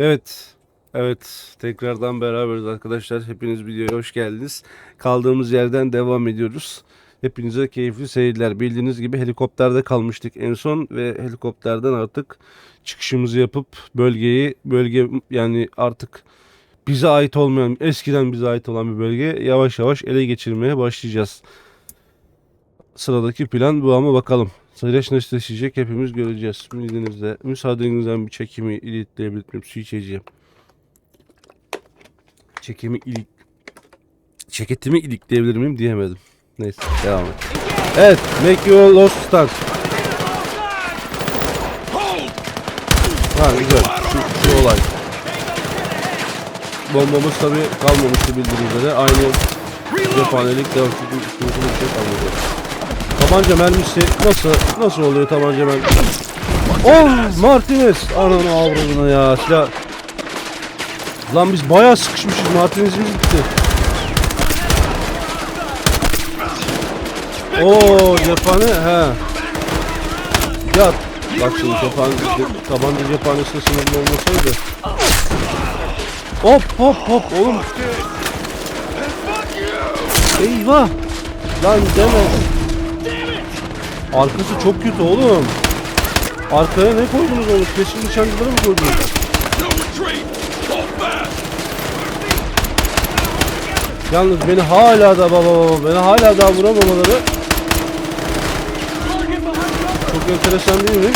Evet. Evet. Tekrardan beraberiz arkadaşlar. Hepiniz videoya hoş geldiniz. Kaldığımız yerden devam ediyoruz. Hepinize keyifli seyirler. Bildiğiniz gibi helikopterde kalmıştık en son ve helikopterden artık çıkışımızı yapıp bölgeyi bölge yani artık bize ait olmayan eskiden bize ait olan bir bölge yavaş yavaş ele geçirmeye başlayacağız. Sıradaki plan bu ama bakalım. Süreç nasıl işleyecek hepimiz göreceğiz. İzninizle, müsaadenizden bir çekimi ilikleyebilir miyim? Su içeceğim. Çekimi ilik... Ceketimi ilikleyebilir miyim diyemedim. Neyse devam et. Evet, make your lost start. Ha güzel. Şu, şu olay. Bombamız tabi kalmamıştı bildiğiniz üzere. Aynı cephanelik devam. Çünkü üstümüzde şey kalmadı. Tabanca mermisi nasıl nasıl oluyor tabanca mermisi? Oh Martinez ananı avradına ya silah. Lan biz bayağı sıkışmışız Martinez'imiz gitti. Oo cephane he. Ya bak şimdi cephane, ce- tabanca cephanesine sınırlı olmasaydı. Hop hop hop oğlum. Eyvah. Lan deme. Arkası çok kötü oğlum. Arkaya ne koydunuz oğlum? Kesin nişancıları mı koydunuz? Yalnız beni hala da baba baba beni hala da vuramamaları çok enteresan değil mi?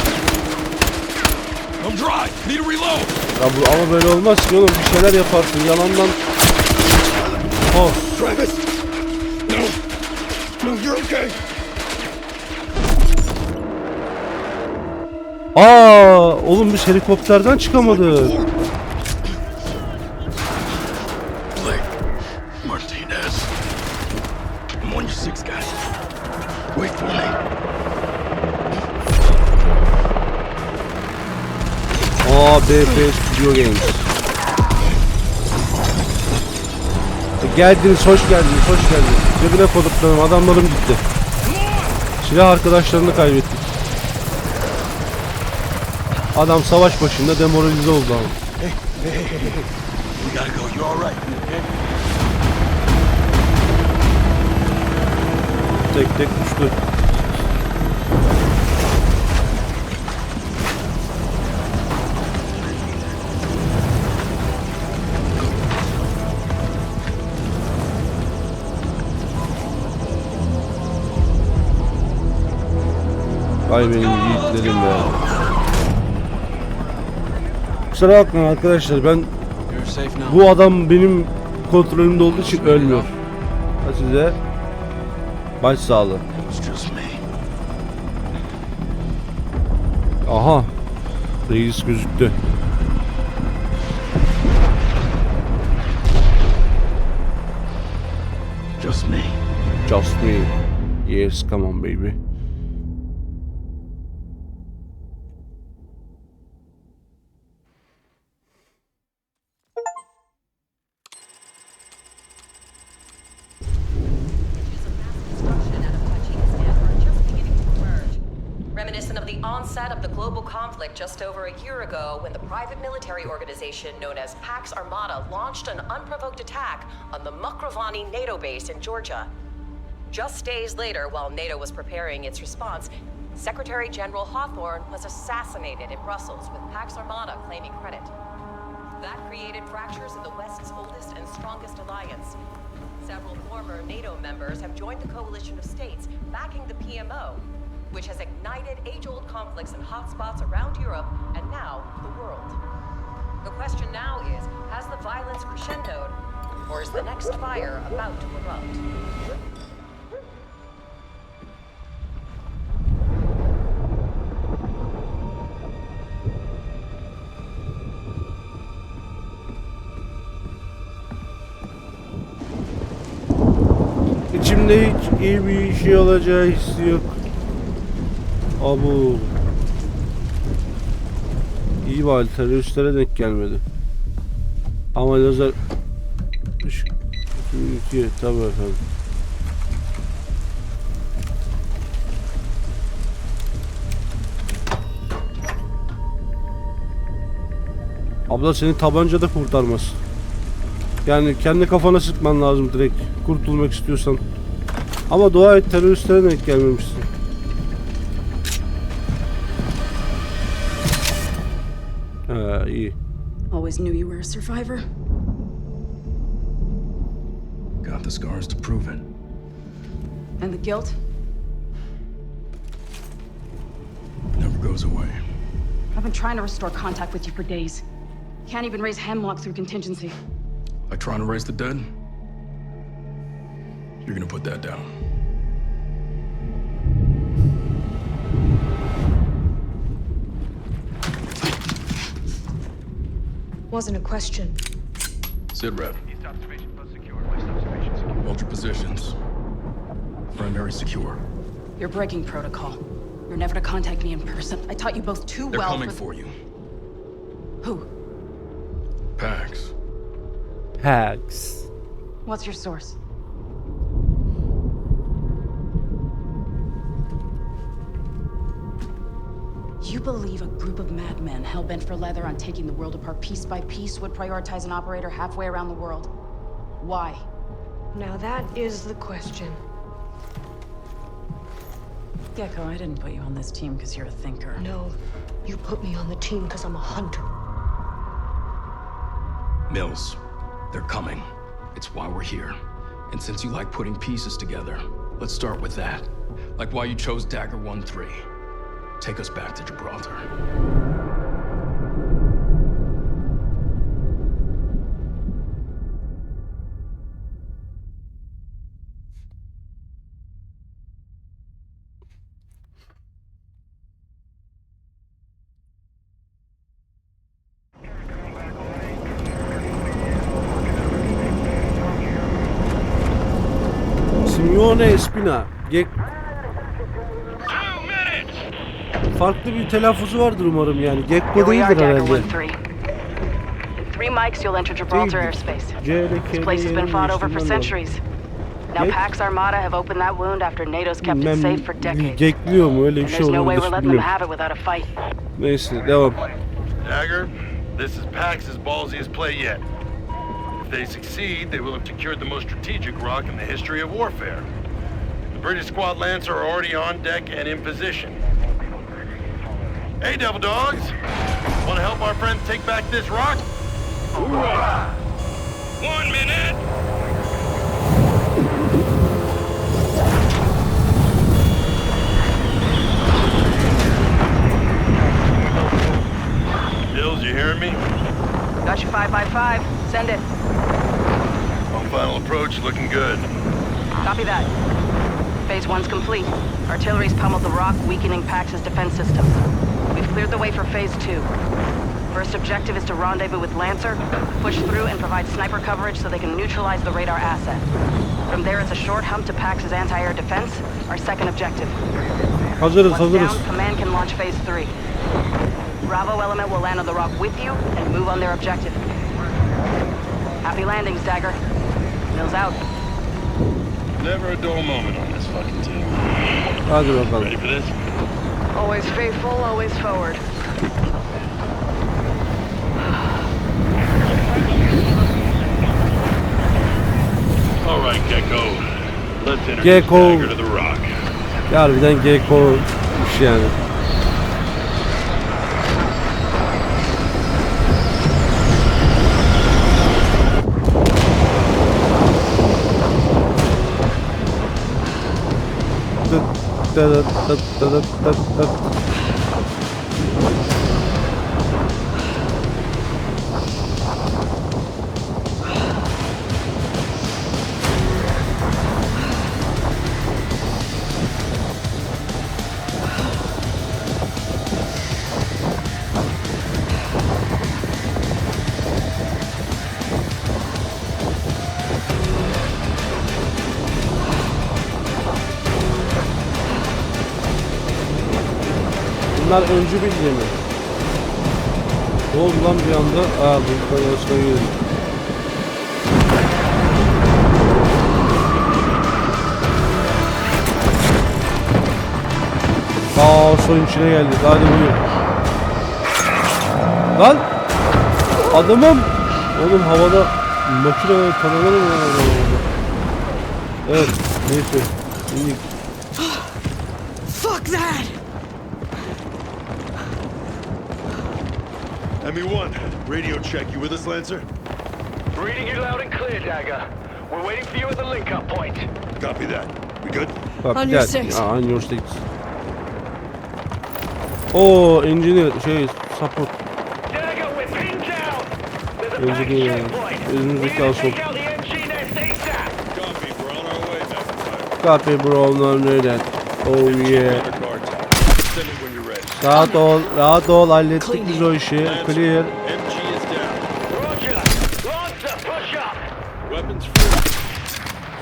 Ya bu ama böyle olmaz ki oğlum bir şeyler yaparsın yalandan. Oh Travis! No! No, you're okay! Aa oğlum biz helikopterden çıkamadık. Aa BP Studio Games. E, Geldiniz, hoş geldiniz, hoş geldiniz. Cebine koduklarım, adamlarım gitti. Silah arkadaşlarını kaybettik. Adam savaş başında demoralize oldu ama. Go. You all right? Tek tek düştü. Ay benim yiğitlerim be. Kusura bakmayın arkadaşlar ben You're safe now. bu adam benim kontrolümde olduğu için ölmüyor. Ha size baş sağlığı. It was just me. Aha. Reis gözüktü. Just me. Just me. Yes, come on baby. Conflict just over a year ago when the private military organization known as Pax Armada launched an unprovoked attack on the Mukravani NATO base in Georgia. Just days later, while NATO was preparing its response, Secretary General Hawthorne was assassinated in Brussels with Pax Armada claiming credit. That created fractures in the West's oldest and strongest alliance. Several former NATO members have joined the coalition of states backing the PMO, which has ignited age old conflicts in hotspots around Europe and now the world. The question now is has the violence crescendoed, or is the next fire about to erupt? İçimde hiç iyi bir şey olacağı hissi yok. Abu. İyi bari teröristlere denk gelmedi. Ama lazer... Işık- 2002 tabii efendim. Abla seni tabanca da kurtarmaz. Yani kendi kafana sıkman lazım direkt kurtulmak istiyorsan. Ama dua et teröristlere denk gelmemişsin. Uh, ha iyi. Always knew you were a survivor. Got the scars to prove it. And the guilt? Never goes away. I've been trying to restore contact with you for days. Can't even raise hemlock through contingency. Like trying to raise the dead? You're gonna put that down. Wasn't a question. Sit rep. Hold your positions. Primary secure. You're breaking protocol. You're never to contact me in person. I taught you both too They're well coming for... for you. Who? Pax. Pax. What's your source? Believe a group of madmen hell-bent for leather on taking the world apart piece by piece would prioritize an operator halfway around the world? Why? Now that is the question. Gecko, I didn't put you on this team because you're a thinker. No, you put me on the team because I'm a hunter. Mills. They're coming. It's why we're here. And since you like putting pieces together, let's start with that. Like why you chose Dagger 1-3. Take us back to Gibraltar. Farklı bir telaffuzu vardır umarım yani. Gekko we are, değildir Dagger herhalde. 1-3. In three mics, you'll enter Gibraltar airspace. This place has been fought over for centuries. Now Pax Armada have opened that wound after NATO's kept it safe for decades. gekliyor mu öyle bir And şey there's no way we're letting them have it without a fight. Neyse devam. Dagger, this is Pax's ballsiest play yet. If they succeed, they will have secured the most strategic rock in the history of warfare. The British Squad Lancer are already on deck and in position. Hey, Devil Dogs! Want to help our friends take back this rock? One minute! Dills, you hearing me? Got you five by five. Send it. On final approach, looking good. Copy that. Phase one's complete. Artillery's pummeled the rock, weakening Pax's defense systems. We've cleared the way for phase two. First objective is to rendezvous with Lancer, push through and provide sniper coverage so they can neutralize the radar asset. From there, it's a short hump to Pax's anti-air defense, our second objective. Hazırız Once hazırız. down, command can launch phase three. Bravo element will land on the rock with you and move on their objective. Happy landings, Dagger. Mills out. Never a dull moment on this fucking team. Hadi bakalım. Ready for this? Always faithful, always forward. All right, Gecko. Let's introduce Gecko. The rock. Harbiden Gekko'muş yani. タタタタタタタ Bunlar öncü bilgi mi? Ne oldu lan bir anda? Aa bu arasına girdik. Aa son içine geldik. Hadi buyur. Lan! adamım. Oğlum havada makine tanımlar mı var? Evet neyse. İndik. Fuck that! ME1, radio check. You with us, Lancer? Reading you loud and clear, Dagger. We're waiting for you at the link-up point. Copy that. We good? Bak, On gel. your six. Ya, on your six. Oo engineer şey support. Dagger, we're pinned down. There's a back Engineer. checkpoint. Önümüzdeki We need to kalsın. take out the MG nest ASAP. Copy. We're on our way, McIntyre. Copy bro no neden. Oh yeah. Car tag. Send it when you're ready. Rahat ol, rahat ol hallettik biz o işi. Clear.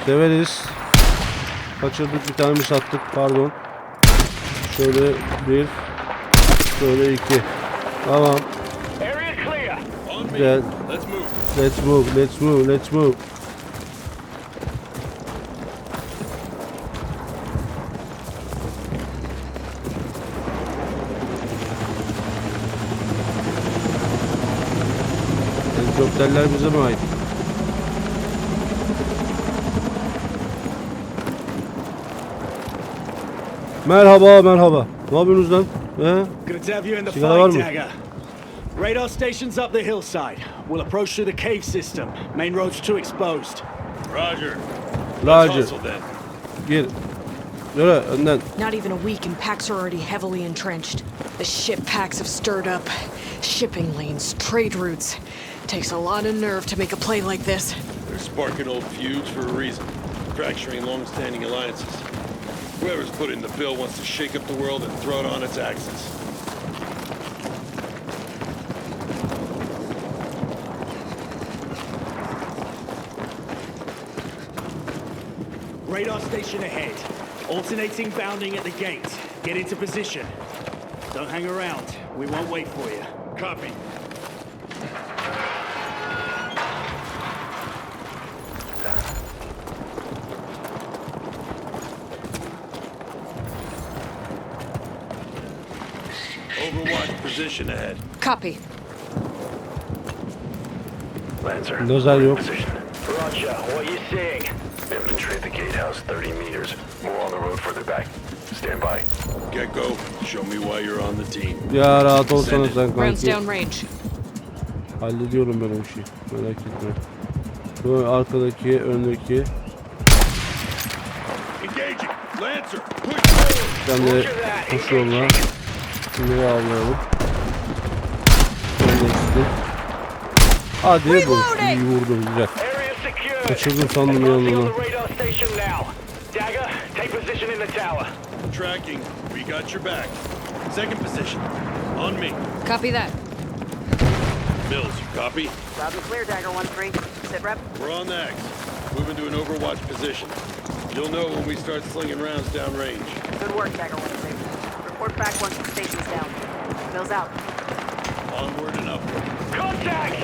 Severiz. Kaçırdık bir tane mi sattık pardon. Şöyle bir. Şöyle iki. Tamam. Güzel. Let's move. Let's move, let's move, let's move. Helikopterler bize mi ait? Merhaba, merhaba. Ne yapıyorsunuz lan? He? Good to have you in the Sigara var fight, mı? Dagger. Radar station's up the hillside. We'll approach through the cave system. Main road's too exposed. Roger. Roger. Hustle then. Gir. Yürü önden. Not even a week and packs are already heavily entrenched. The ship packs have stirred up. Shipping lanes, trade routes. Takes a lot of nerve to make a play like this. They're sparking old feuds for a reason. Fracturing long-standing alliances. Whoever's put in the bill wants to shake up the world and throw it on its axis. Radar station ahead. Alternating bounding at the gate. Get into position. Don't hang around. We won't wait for you. Copy. Copy. Lancer. Dozer yok. Roger. What are you seeing? Infantry at the gatehouse, 30 meters. More on the road further back. Stand by. Gecko, show me why you're on the team. Ya rahat olsana sen Rounds kanki. downrange. Hallediyorum ben o işi. Merak etme. Bu arkadaki, öndeki. Engaging. Lancer, push forward. Sen de koş yoluna. Şunları avlayalım. Öndekisi. Hadi bu. İyi vurdum güzel. Area secure. Kaçırdım sandım Advancing yanına. radar station now. Dagger, take position in the tower. Tracking. We got your back. Second position. On me. Copy that. Mills, you copy? Loud and clear, Dagger 1-3. Sit rep. We're on the X. Moving to an overwatch position. You'll know when we start slinging rounds downrange. Good work, Dagger 1-3. Report back once the station's down. Mills out. Onward and upward. Contact!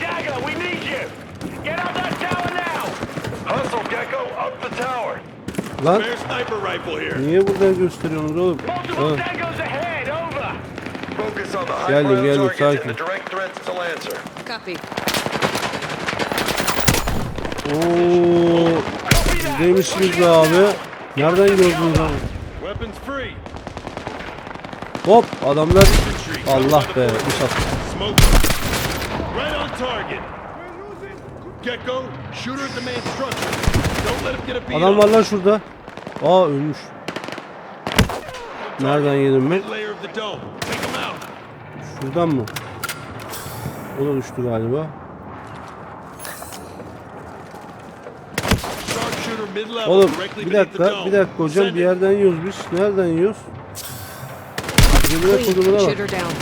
Dagger, we need you! Get up that tower now! Hustle, Gecko, up the tower! Lan Spare sniper rifle here. niye buradan gösteriyorsunuz oğlum? Multiple Ha, Daggers ahead, over! Focus on the high Geldim, ground geldim, targets and sakin. the direct threats to Lancer. Copy. Oo, Copy that! demişsiniz be abi. Nereden gördünüz? Weapons free. Hop adamlar. Allah be bir sat. Smoke. 'em. Right on target. Gecko, shoot at the main structure. Don't let him get a beat Adam var lan şurada. Aa ölmüş. Nereden yedim ben? Mid layer of the dome. Take him out. Şuradan mı? O da düştü galiba. Oğlum bir dakika bir dakika hocam bir yerden yiyoruz biz. Nereden yiyoruz? Cebine kodumuna bak. her down.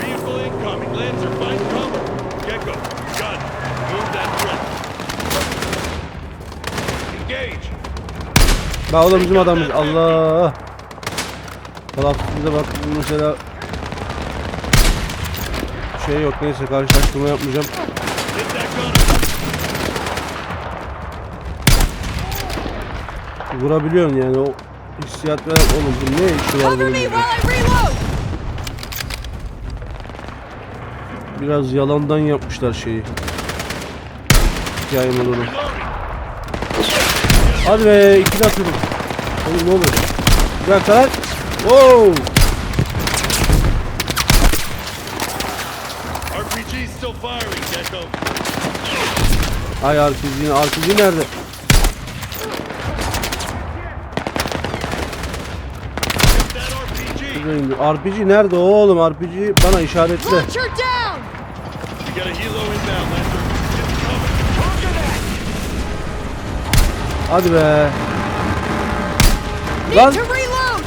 Vehicle incoming. Lancer, find cover. Gecko, gun. Move that threat. Engage. Bak o da bizim adamımız. Allah. Kalafsızda bak mesela şey yok neyse karşılaştırma yapmayacağım. Vurabiliyorsun yani o hissiyat ver. Oğlum bu ne işi var bunun? Biraz yalandan yapmışlar şeyi. Hikaye modunu. Hadi be ikili atıyorum. Oğlum ne oluyor? Bir dakika lan. Wow. RPG still firing, Gecko. Ay RPG, RPG nerede? RPG nerede oğlum? RPG bana işaretle. Hadi be. Lan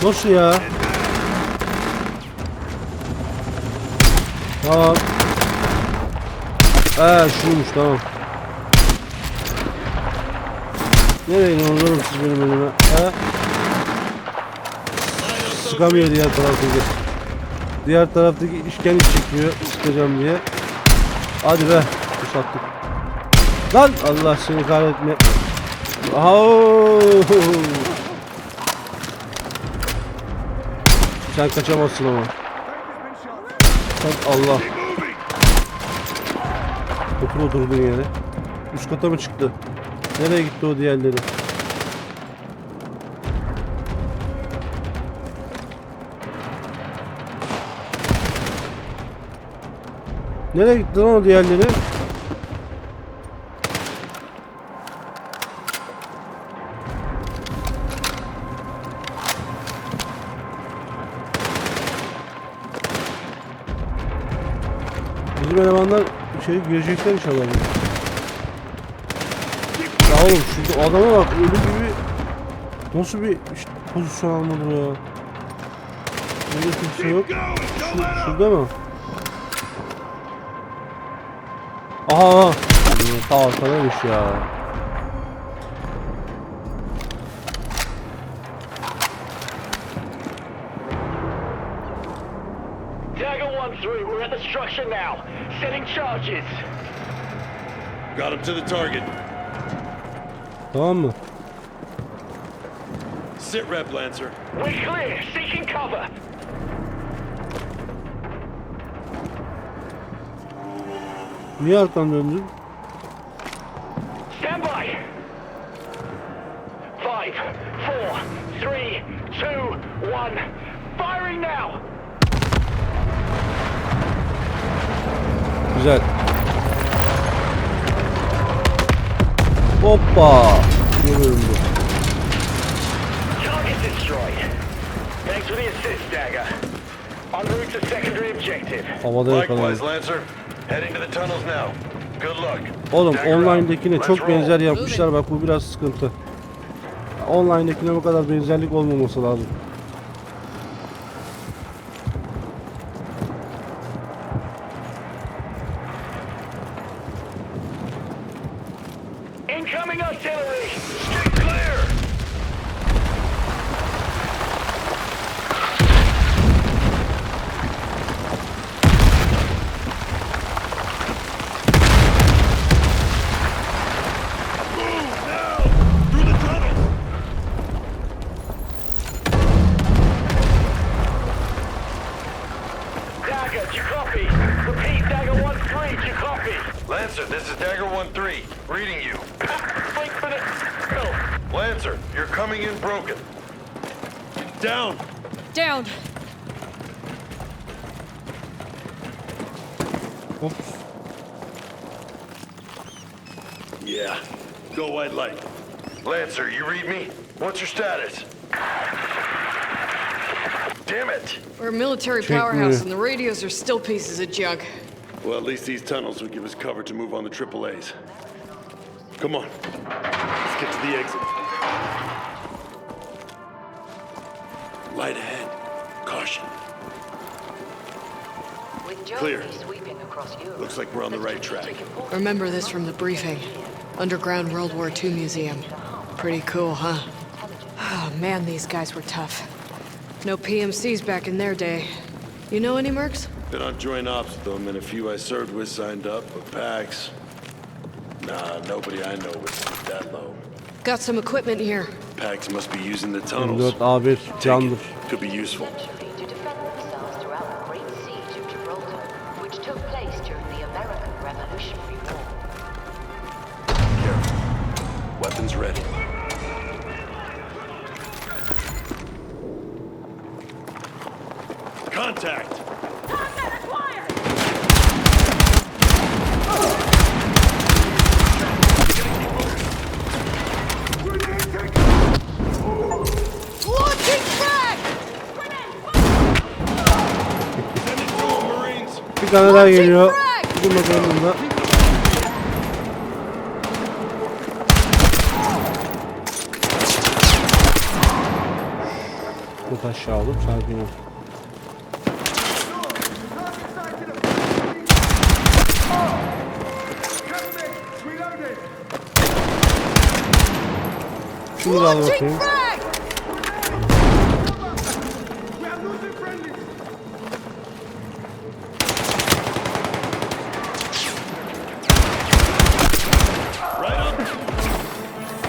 nasıl ya? Tamam. Ee şuymuş tamam. Nereye gidiyorsunuz oğlum siz benim önüme? He? Sıkamıyor diğer taraftaki. Diğer taraftaki işkence çekiyor sıkacağım diye. Hadi be. Kusattık. Lan Allah seni kahretme. Au! Sen kaçamazsın ama. Sen Allah. Otur oturduğun yere. Üst kata mı çıktı? Nereye gitti o diğerleri? Nereye gitti lan o diğerleri? Elemanlar şey girecekler inşallah. Ya oğlum şurada adama bak ölü gibi nasıl bir işte pozisyon almadır ya. Burada kimse yok. Şu, şurada mı? Aha. Ta arkadaymış ya. Dagger 1-3, we're at the structure now. Setting charges. Got him to the target. Tamam mı? Sit rep, Lancer. We're clear. Seeking cover. Niye arkan döndün? Stand by. Five, four, three, two, one. Firing now. Güzel. Hoppa. Ne bölümdü? Target destroyed. Thanks for the assist, Dagger. En route to secondary objective. Havada yakaladım. Likewise, Lancer. Heading to the tunnels now. Good luck. Oğlum Let's çok benzer yapmışlar. Bak bu biraz sıkıntı. Online'dakine bu kadar benzerlik olmaması lazım. Your status? Damn it! We're a military Check powerhouse me. and the radios are still pieces of junk. Well, at least these tunnels will give us cover to move on the AAAs. Come on. Let's get to the exit. Light ahead. Caution. Clear. Germany sweeping across Europe, Looks like we're on the right track. Remember this from the briefing. Underground World War II Museum. Pretty cool, huh? Oh, man, these guys were tough. No PMCs back in their day. You know any mercs? Been on joint ops with them, and a few I served with signed up, but PAX... Nah, nobody I know was that low. Got some equipment here. PAX must be using the tunnels. Take it. Could be useful. Weapons ready. Contact! 'em, Marines! Bir tane daha geliyor. Dur bakalım bunda. Tut aşağı alıp sakin ol. Şunu da al Launching bakayım. frag! Right on!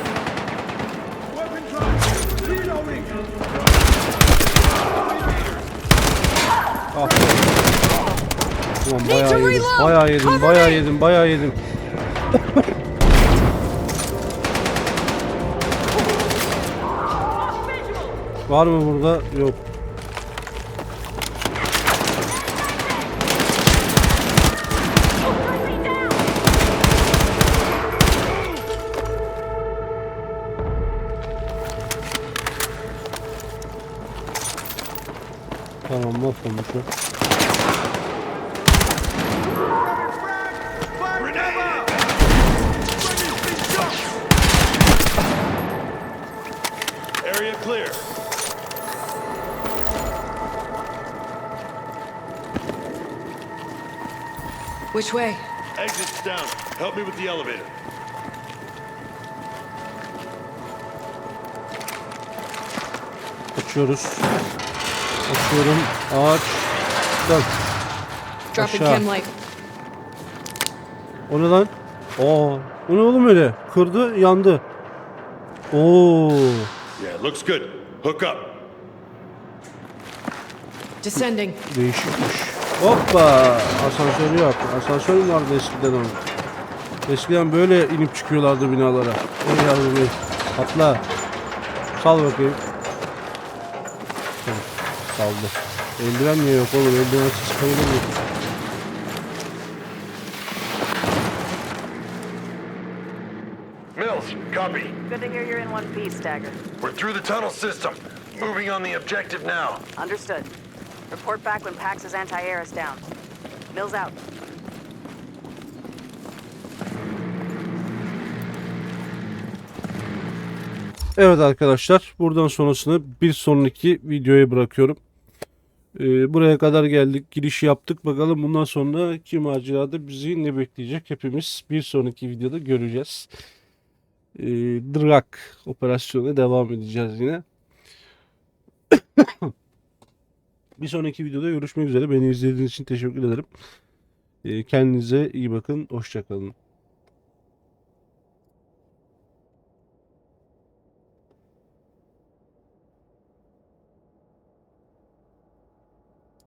Aferin. Ulan Need to bayağı yedim, reload. bayağı yedim, Cover bayağı me. yedim, Var mı burada? Yok. Tamam mahvolmuş o. Which way? Exit's down. Help me with the elevator. Açıyoruz. Açıyorum. Aç. Dön. Aşağı. O ne lan? Aa, o ne oğlum öyle? Kırdı, yandı. Oo. Yeah, looks good. Hook up. Descending. Değişikmiş. Hoppa! Asansör yok. Asansör mü vardı eskiden onun? Eskiden böyle inip çıkıyorlardı binalara. Ey yavrum ey. Atla. Sal bakayım. Saldı. Eldiven niye yok oğlum? Eldivensiz kayılır mı? Mills, copy. Good to hear you're in one piece, Dagger. We're through the tunnel system. Moving on the objective now. Understood. Report back when Pax's anti-air is down. Mills out. Evet arkadaşlar buradan sonrasını bir sonraki videoya bırakıyorum. Ee, buraya kadar geldik giriş yaptık bakalım bundan sonra kim macerada bizi ne bekleyecek hepimiz bir sonraki videoda göreceğiz. Ee, Drak operasyonuna devam edeceğiz yine. bir sonraki videoda görüşmek üzere beni izlediğiniz için teşekkür ederim. Ee, kendinize iyi bakın hoşçakalın.